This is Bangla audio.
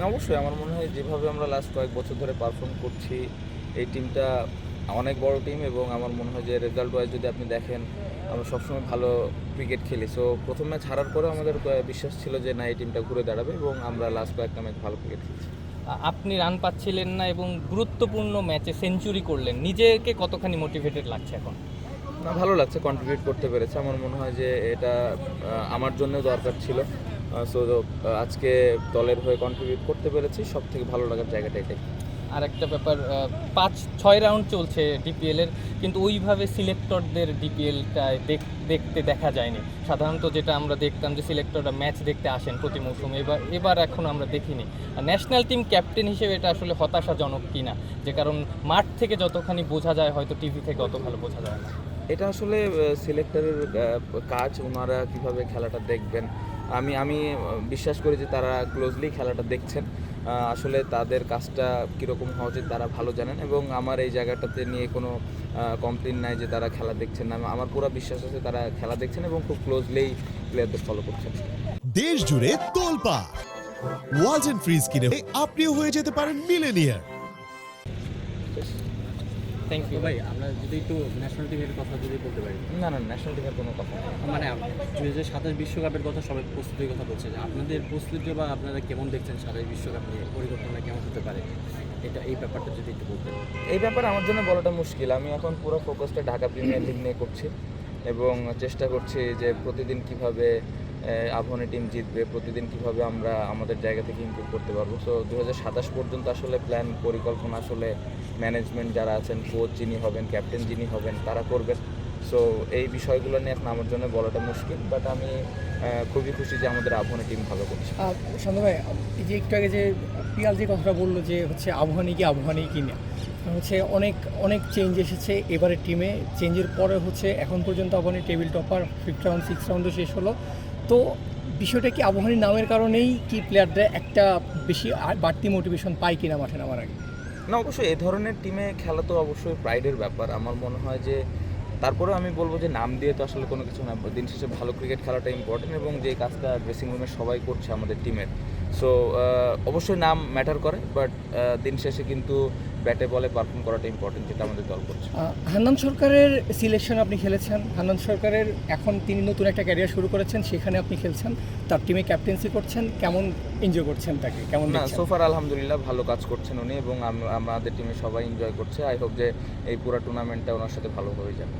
না, অবশ্যই আমার মনে হয় যেভাবে আমরা লাস্ট কয়েক বছর ধরে পারফর্ম করছি এই টিমটা অনেক বড় টিম এবং আমার মনে হয় যে রেজাল্ট ওয়াইজ যদি আপনি দেখেন আমরা সবসময় ভালো ক্রিকেট খেলি। সো প্রথম ম্যাচ হারার পরেও আমাদের বিশ্বাস ছিল যে না এই টিমটা ঘুরে দাঁড়াবে এবং আমরা লাস্ট কয়েকটা ম্যাচ ভালো ক্রিকেট খেলছি। আপনি রান পাচ্ছিলেন না এবং গুরুত্বপূর্ণ ম্যাচে সেঞ্চুরি করলেন। নিজেকে কতখানি মোটিভেটেড লাগছে এখন? না ভালো লাগছে কন্ট্রিবিউট করতে পেরেছে। আমার মনে হয় যে এটা আমার জন্য দরকার ছিল। সো আজকে দলের হয়ে কন্ট্রিবিউট করতে পেরেছি সব থেকে ভালো লাগার জায়গাটা এটাই। আর একটা ব্যাপার পাঁচ, ছয় রাউন্ড চলছে ডিপিএলের কিন্তু ওইভাবে সিলেক্টরদের ডিপিএলটায় দেখ, দেখতে দেখা যায়নি। সাধারণত যেটা আমরা দেখতাম যে সিলেক্টররা ম্যাচ দেখতে আসেন প্রতি মৌসুমে, এবার এবার এখন আমরা দেখিনি। আর ন্যাশনাল টিম ক্যাপ্টেন হিসেবে এটা আসলে হতাশাজনক কিনা, যে কারণ মাঠ থেকে যতখানি বোঝা যায়, হয়তো টিভি থেকে অত ভালো বোঝা যায় না। এটা আসলে সিলেক্টরের কাজ ওনারা কীভাবে খেলাটা দেখবেন? আমি আমি বিশ্বাস করি যে তারা ক্লোজলি খেলাটা দেখছেন। আসলে তাদের কাজটা কীরকম হওয়া উচিত তারা ভালো জানেন এবং আমার এই জায়গাটাতে নিয়ে কোনো কমপ্লেন নাই যে তারা খেলা দেখছেন না। আমার পুরো বিশ্বাস আছে তারা খেলা দেখছেন এবং খুব ক্লোজলি প্লেয়ারদের ফলো করছেন। দেশ জুড়ে তোলপা। ওয়াজ এন্ড ফ্রিজ কিনে আপনিও হয়ে যেতে পারেন মিলেনিয়ার থ্যাংক ইউ ভাই আমরা যদি একটু ন্যাশনাল টিমের কথা যদি বলতে পারি। না না ন্যাশনাল টিমের কোনো কথা মানে দুই হাজার সাতাশ বিশ্বকাপের কথা সবাই প্রস্তুতির কথা বলছে। যে আপনাদের প্রস্তুতি বা আপনারা কেমন দেখছেন সাতাশ বিশ্বকাপ নিয়ে? পরিকল্পনা কেমন হতে পারে? এটা এই ব্যাপারটা যদি একটু বলতেন। এই ব্যাপারে আমার জন্য বলাটা মুশকিল। আমি এখন পুরো ফোকাসটা ঢাকা প্রিমিয়ার লিগ নিয়ে করছি এবং চেষ্টা করছি যে প্রতিদিন কীভাবে আবহানী টিম জিতবে, প্রতিদিন কীভাবে আমরা আমাদের জায়গা থেকে ইমপ্রুভ করতে পারব? সো দু হাজার সাতাশ পর্যন্ত আসলে প্ল্যান পরিকল্পনা আসলে ম্যানেজমেন্ট যারা আছেন কোচ যিনি হবেন ক্যাপ্টেন যিনি হবেন, তারা করবেন। সো এই বিষয়গুলো নিয়ে এখন আমার জন্য বলাটা মুশকিল বাট আমি খুবই খুশি যে আমাদের আবহানী টিম ভালো করছে। শান্ত ভাই, এই যে একটু আগে যে পিয়াল যে কথাটা বলল যে হচ্ছে আবহানী কি আবহানী কি না, হচ্ছে অনেক অনেক চেঞ্জ এসেছে এবারের টিমে চেঞ্জের পরে হচ্ছে এখন পর্যন্ত Abahani table topper fifth round six রাউন্ডও শেষ হলো। তো বিষয়টা কি আবহানী নামের কারণেই কি প্লেয়াররা একটা বেশি বাড়তি মোটিভেশন পায় কিনা মাঠে নামার আগে? না, অবশ্যই এ ধরনের টিমে খেলা তো অবশ্যই প্রাইডের ব্যাপার। আমার মনে হয় যে তারপরেও আমি বলব যে নাম দিয়ে তো আসলে কোনো কিছু না, দিন শেষে ভালো ক্রিকেট খেলাটা ইম্পর্টেন্ট এবং যে কাজটা ড্রেসিং রুমে সবাই করছে আমাদের টিমের সো অবশ্যই নাম ম্যাটার করে বাট দিন শেষে কিন্তু ব্যাটে বলে পারফর্ম করাটা ইম্পর্টেন্ট যেটা আমাদের দল করছে। হান্নান সরকারের সিলেকশন আপনি খেলেছেন। হান্নান সরকারের এখন তিনি নতুন একটা ক্যারিয়ার শুরু করেছেন সেখানে আপনি খেলছেন। তার টিমে ক্যাপ্টেন্সি করছেন। কেমন এনজয় করছেন তাকে? কেমন না সোফার আলহামদুলিল্লাহ ভালো কাজ করছেন উনি এবং আমাদের টিমে সবাই এনজয় করছে। আই হোপ যে এই পুরো টুর্নামেন্টটা ওনার সাথে ভালো হয়ে যাবে।